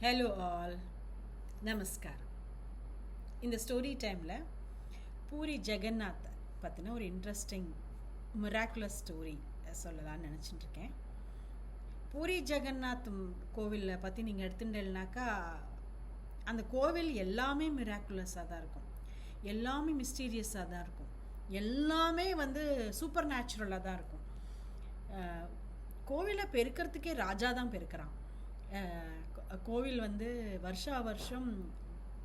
Hello all நமஸ்காரம் இந்த story டைமில் பூரி ஜெகநாத் பற்றின ஒரு இன்ட்ரெஸ்டிங் மிராக்குலஸ் ஸ்டோரி சொல்லலாம்னு நினச்சிட்டு இருக்கேன். பூரி ஜெகநாத் கோவிலில் பற்றி நீங்கள் எடுத்துட்டேன்னாக்கா அந்த கோவில் எல்லாமே மிராக்குலஸாக தான் இருக்கும். எல்லாமே மிஸ்டீரியஸாக தான் இருக்கும். எல்லாமே வந்து சூப்பர் நேச்சுரலாக தான் இருக்கும். கோவிலை பெருக்கிறதுக்கே ராஜா தான் பெருக்கிறான். கோவில் வந்து வருஷா வருஷம்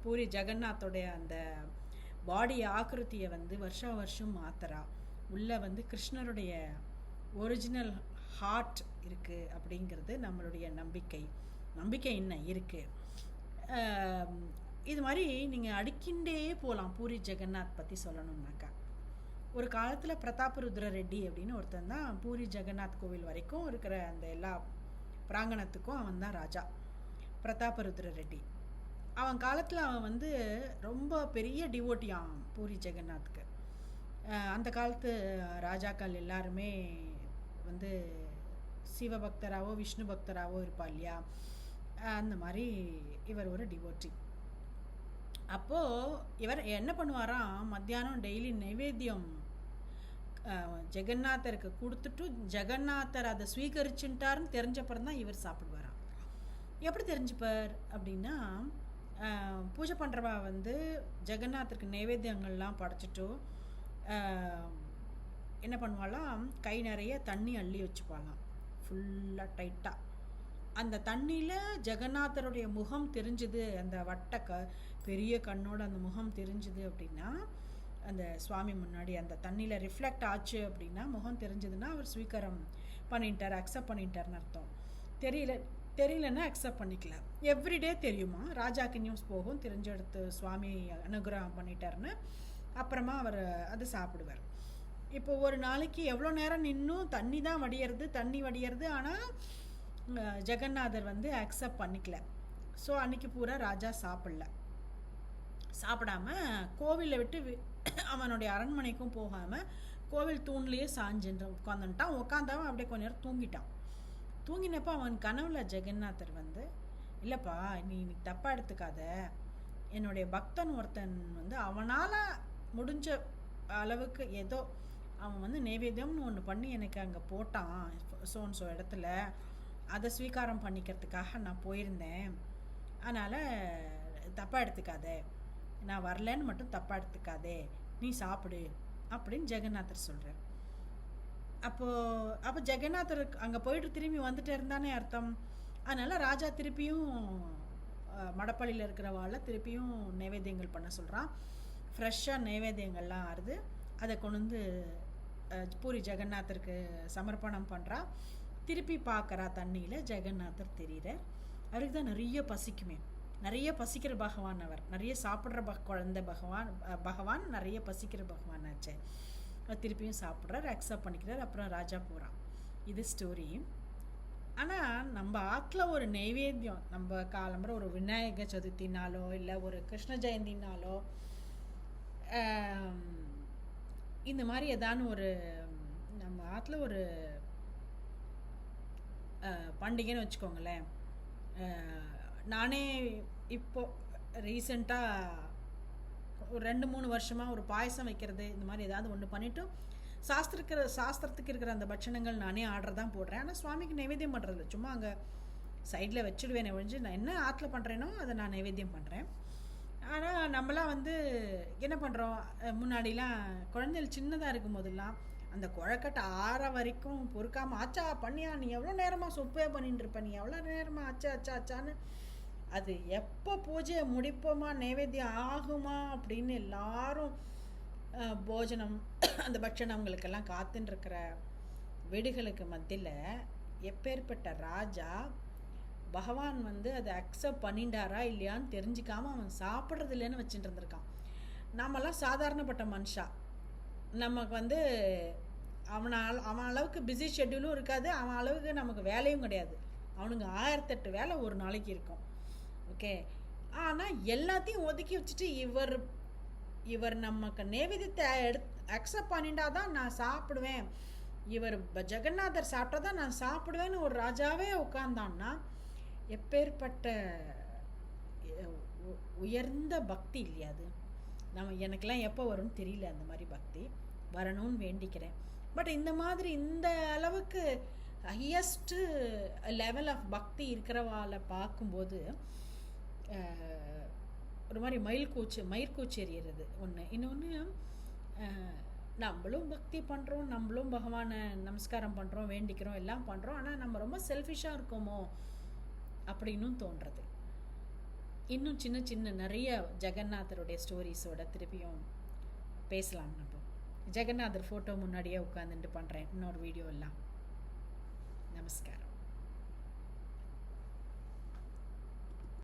பூரி ஜெகநாத்தோடைய அந்த பாடி ஆக்கிருத்தியை வந்து வருஷா வருஷம் மாத்துறா. உள்ளே வந்து கிருஷ்ணருடைய ஒரிஜினல் ஹார்ட் இருக்குது அப்படிங்கிறது நம்மளுடைய நம்பிக்கை. நம்பிக்கை என்ன? இருக்குது இது மாதிரி நீங்கள் அடிக்கிண்டே போகலாம் பூரி ஜெகநாத் பற்றி சொல்லணும்னாக்கா. ஒரு காலத்தில் பிரதாபருத்ர ரெட்டி அப்படின்னு ஒருத்தன் தான் பூரி ஜெகநாத் கோவில் வரைக்கும் இருக்கிற அந்த எல்லா பிராங்கணத்துக்கும் அவன் தான் ராஜா. பிரதாபருத்ர ரெட்டி. அவன் காலத்தில் அவன் வந்து ரொம்ப பெரிய டிவோட்டியான் பூரி ஜெகநாத்துக்கு அந்த காலத்து ராஜாக்கள் எல்லாருமே வந்து சிவபக்தராகவோ விஷ்ணு பக்தராவோ இருப்பா இல்லையா? அந்த மாதிரி இவர் ஒரு டிவோட்டி அப்போது இவர் என்ன பண்ணுவாராம்? மத்தியானம் டெய்லி நைவேத்தியம் ஜெகநாதருக்கு கொடுத்துட்டு ஜெகநாதர் அதை ஸ்வீகரிச்சுட்டாருன்னு தெரிஞ்சப்பறம் தான் இவர் சாப்பிடுவார். எப்படி தெரிஞ்சுப்பார் அப்படின்னா பூஜை பண்ணுறவா வந்து ஜெகநாத்திற்கு நைவேத்தியங்கள்லாம் படைச்சிட்டு என்ன பண்ணுவாளாம் கை நிறைய தண்ணி அள்ளி வச்சுப்பாளாம். ஃபுல்லாக டைட்டாக அந்த தண்ணியில் ஜெகநாதருடைய முகம் தெரிஞ்சுது அந்த வட்ட க பெரிய கண்ணோட அந்த முகம் தெரிஞ்சுது அப்படின்னா அந்த சுவாமி முன்னாடி அந்த தண்ணியில் ரிஃப்ளெக்ட் ஆச்சு அப்படின்னா முகம் தெரிஞ்சதுன்னா அவர் ஸ்வீகரம் பண்ணிட்டார் அக்செப்ட் பண்ணிட்டார்னு அர்த்தம். தெரியல தெரியலன்னா அக்செப்ட் பண்ணிக்கல. எவ்ரிடே தெரியுமா? ராஜாக்கு நியூஸ் போகும் தெரிஞ்செடுத்து சுவாமி அனுகிரகம் பண்ணிட்டாருன்னு. அப்புறமா அவர் அது சாப்பிடுவார். இப்போ ஒரு நாளைக்கு எவ்வளோ நேரம் நின்றும் தண்ணி தான் வடியறது தண்ணி வடியறது. ஆனால் ஜெகநாதர் வந்து அக்செப்ட் பண்ணிக்கல. ஸோ அன்னைக்கு பூரா ராஜா சாப்பிடல. சாப்பிடாம கோவிலை விட்டு வி- அவனுடைய அரண்மனைக்கும் போகாமல் கோவில் தூண்லேயே சாஞ்சுன்ற உட்காந்துட்டான் உட்காந்தவன் அப்படியே கொஞ்ச நேரம் தூங்கிட்டான். தூங்கினப்போ அவன் கனவுல ஜெகநாதர் வந்து இல்லைப்பா நீ இன்னைக்கு தப்பாக எடுத்துக்காத. என்னுடைய பக்தன் ஒருத்தன் வந்து அவனால் முடிஞ்ச அளவுக்கு ஏதோ அவன் வந்து நைவேத்தியம்னு ஒன்று பண்ணி எனக்கு அங்கே போட்டான் சோன் சோ இடத்துல. அதை ஸ்வீகாரம் பண்ணிக்கிறதுக்காக நான் போயிருந்தேன். அதனால் தப்பாக எடுத்துக்காதே. நான் வரலன்னு மட்டும் தப்பாக எடுத்துக்காதே. நீ சாப்பிடு. அப்படின்னு ஜெகநாதர் சொல்கிறார் அப்போது அப்போ ஜெகநாதர் அங்கே போயிட்டு திரும்பி வந்துட்டு இருந்தானே அர்த்தம். அதனால் ராஜா திருப்பியும் மடப்பள்ளியில் இருக்கிறவாள திருப்பியும் நைவேத்தியங்கள் பண்ண சொல்கிறான் ஃப்ரெஷ்ஷாக நைவேத்தியங்கள்லாம் ஆறுது. அதை கொண்டு வந்து பூரி ஜெகநாதருக்கு சமர்ப்பணம் பண்ணுறா திருப்பி பார்க்குறா தண்ணியில் ஜெகநாதர் தெரிகிறார் அவருக்கு தான் நிறைய பசிக்குமே. நிறைய பசிக்கிற பகவான் அவர். நிறைய சாப்பிட்ற பக குழந்தை பகவான் பகவான் நிறைய பசிக்கிற பகவான் ஆச்சே. திருப்பியும் சாப்பிட்றாரு அக்செப்ட் பண்ணிக்கிறார் அப்புறம் ராஜா போகிறான் இது ஸ்டோரி ஆனால் நம்ம ஆற்றுல ஒரு நெய்வேத்தியம் நம்ம காலம்புற ஒரு விநாயக சதுர்த்தினாலோ இல்லை ஒரு கிருஷ்ண ஜெயந்தினாலோ இந்த மாதிரி ஏதான ஒரு நம்ம ஆற்றுல ஒரு பண்டிகைன்னு வச்சுக்கோங்களேன். நானே இப்போ ரீசெண்டாக ஒரு ரெண்டு மூணு வருஷமாக ஒரு பாயசம் வைக்கிறது இந்த மாதிரி ஏதாவது ஒன்று பண்ணிவிட்டு சாஸ்திரக்கிற சாஸ்திரத்துக்கு இருக்கிற அந்த பட்சணங்கள் நானே ஆர்டர் தான் போடுறேன். ஆனால் சுவாமிக்கு நைவேத்தியம் பண்ணுறதில்ல சும்மா அங்கே சைடில் வச்சுடுவேன் ஒழிஞ்சு நான் என்ன ஆற்றுல பண்ணுறேனோ அதை நான் நைவேத்தியம் பண்ணுறேன் ஆனால் நம்மளாம் வந்து என்ன பண்ணுறோம் முன்னாடிலாம் குழந்தைகள் சின்னதாக இருக்கும் போதெல்லாம் அந்த குழக்கட்டை ஆற வரைக்கும் பொறுக்காமல் ஆச்சா பண்ணியா நீ எவ்வளோ நேரமாக சொப்பே பண்ணிட்டு இருப்ப? நீ எவ்வளோ நேரமாக ஆச்சா ஆச்சா ஆச்சான்னு அது எப்போ பூஜையை முடிப்போமா நைவேத்தியம் ஆகுமா அப்படின்னு எல்லாரும் போஜனம் அந்த பட்சணங்களுக்கெல்லாம் காத்துன்ருக்கிற வீடுகளுக்கு மத்தியில் எப்பேற்பட்ட ராஜா பகவான் வந்து அதை அக்செப்ட் பண்ணிட்டாரா இல்லையான்னு தெரிஞ்சுக்காம அவன் சாப்பிட்றது இல்லைன்னு வச்சுட்டு இருந்திருக்கான். நாமெல்லாம் சாதாரணப்பட்ட மனுஷா. நமக்கு வந்து அவனால் அவன் அளவுக்கு பிஸி ஷெட்யூலும் இருக்காது அவன் அளவுக்கு நமக்கு வேலையும் கிடையாது. அவனுங்க ஆயிரத்தெட்டு வேலை ஒரு நாளைக்கு இருக்கும். ஓகே? ஆனால் எல்லாத்தையும் ஒதுக்கி வச்சுட்டு இவர் இவர் நமக்கு நேவேதியத்தை எடுத்து அக்செப்ட் பண்ணிட்டா தான் நான் சாப்பிடுவேன். இவர் ஜெகநாதர் சாப்பிட்டா தான் நான் சாப்பிடுவேன்னு ஒரு ராஜாவே உட்காந்தான்னா எப்பேற்பட்ட உ- உயர்ந்த பக்தி இல்லையா அது? நம்ம எனக்கெல்லாம் எப்போ வரும்னு தெரியல அந்த மாதிரி பக்தி. வரணும்னு வேண்டிக்கிறேன். பட் இந்த மாதிரி இந்த அளவுக்கு ஹையஸ்ட்டு லெவல் ஆஃப் பக்தி இருக்கிறவாளை பார்க்கும்போது ஒரு மாதிரி மயில் கூச்சு மயிர்கூச்சு எறியறது ஒன்று இன்னொன்று நம்மளும் பக்தி பண்ணுறோம் நம்மளும் பகவானை நமஸ்காரம் பண்ணுறோம் வேண்டிக்கிறோம் எல்லாம் பண்ணுறோம் ஆனால் நம்ம ரொம்ப செல்ஃபிஷாக இருக்கோமோ அப்படின்னும் தோன்றது. இன்னும் சின்ன சின்ன நிறைய ஜெகநாதருடைய ஸ்டோரிஸோட திருப்பியும் பேசலாம் நம்ம. ஜெகநாதர் ஃபோட்டோ முன்னாடியே உட்காந்துட்டு பண்ணுறேன் இன்னொரு வீடியோ எல்லாம். நமஸ்காரம்.